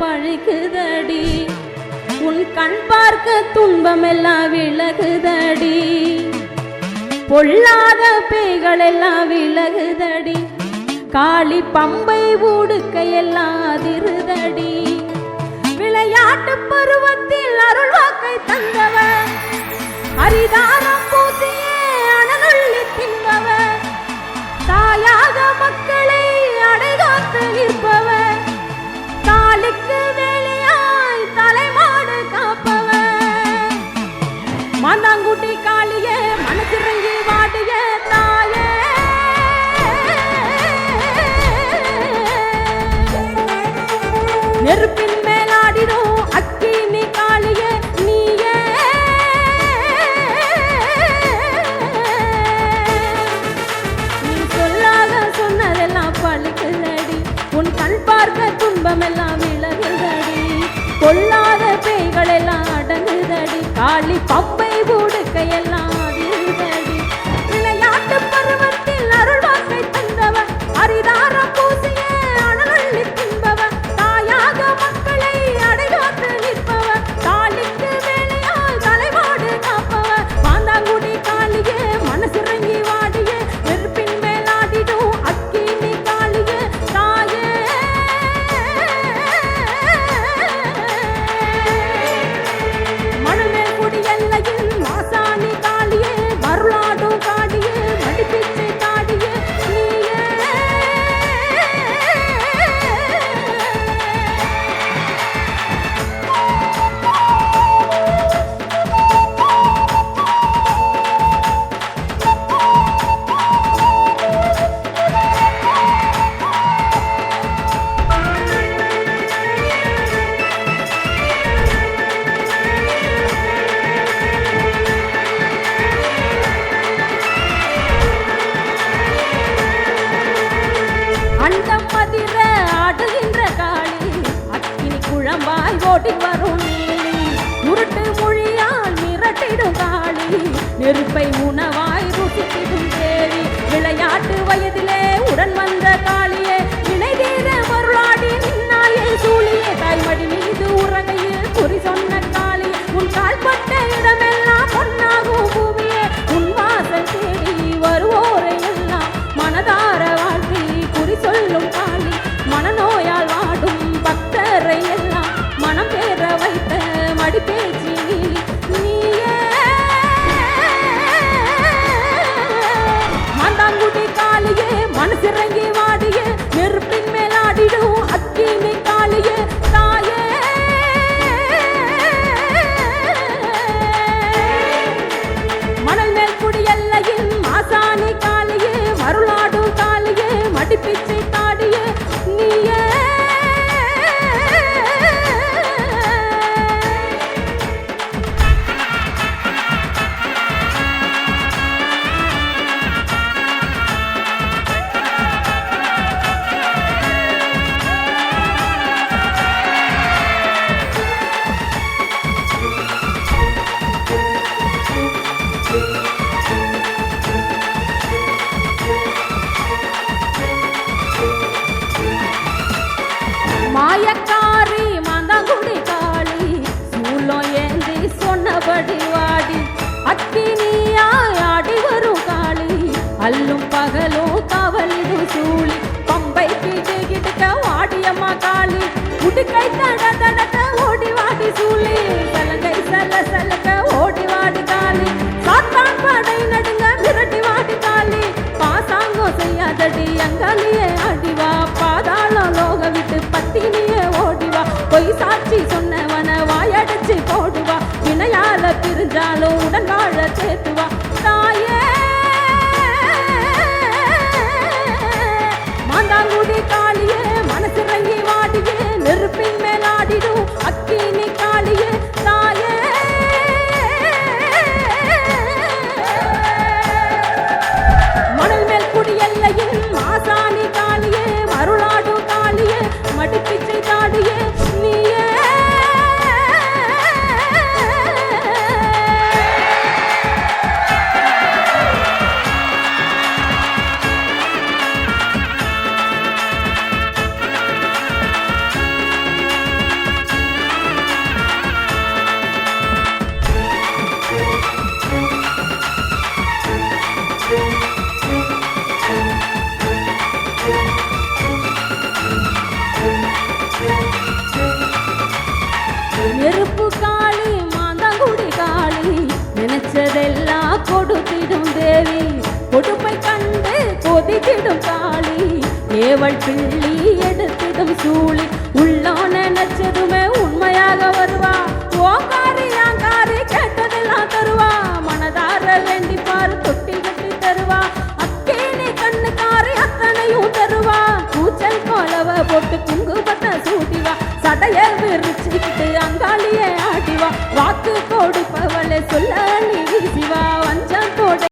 பழுகுதடி உன் கண் பார்க்க துன்பமெல்லாம் விலகுதடி. பொல்லாத பேய்கள் எல்லாம் விலகுதடி. காளி பம்பை ஊடுக்கையெல்லாம் அதிருதடி. விளையாட்டு பருவத்தில் அருள்வாக்கை தந்தவன் அரிதானம் பூசிய மாந்தாங்குட்டி காளியே மனசிறங்கி வாடிய தாயே. நெருப்பின் மேலாடிடும் அக்கினி காளியே நீயே. நீ சொல்லாத சொன்னதெல்லாம் பழிக்குதடி உன் கண் பார்க்க துன்பமெல்லாம் விலகுதடி கொல்லாத பேய்கள் எல்லாம் அடங்குதடி. காளி பப்ப ஓடி வரும் நீலி. உருட்டு மொழியால் மிரட்டிடும் காளி. நெருப்பை உணவாய் ருசித்திடும் தேவி. விளையாட்டு வயதிலே உடன் வந்த காளியே. தட தடக்க ஓடி வாடி சூழி. சலங்கை சல சலக்க ஓடி வாடி காளி. சாத்தான் படை நடுங்க விரட்டி வாடி காளி. பாசாங்கோ செய்யாதடி அங்காலியே அடிவா பாதாளம் லோக விட்டு பத்தினியே ஓடிவா. பொய் சாட்சி சொன்னவன வாயடைச்சு போடுவா. வினையால பிரிஞ்சாலும் உடன் வாழ சேர்த்துவா சேவல் பிள்ளி எடுத்ததும் சூழி உள்ளான நச்சதுமே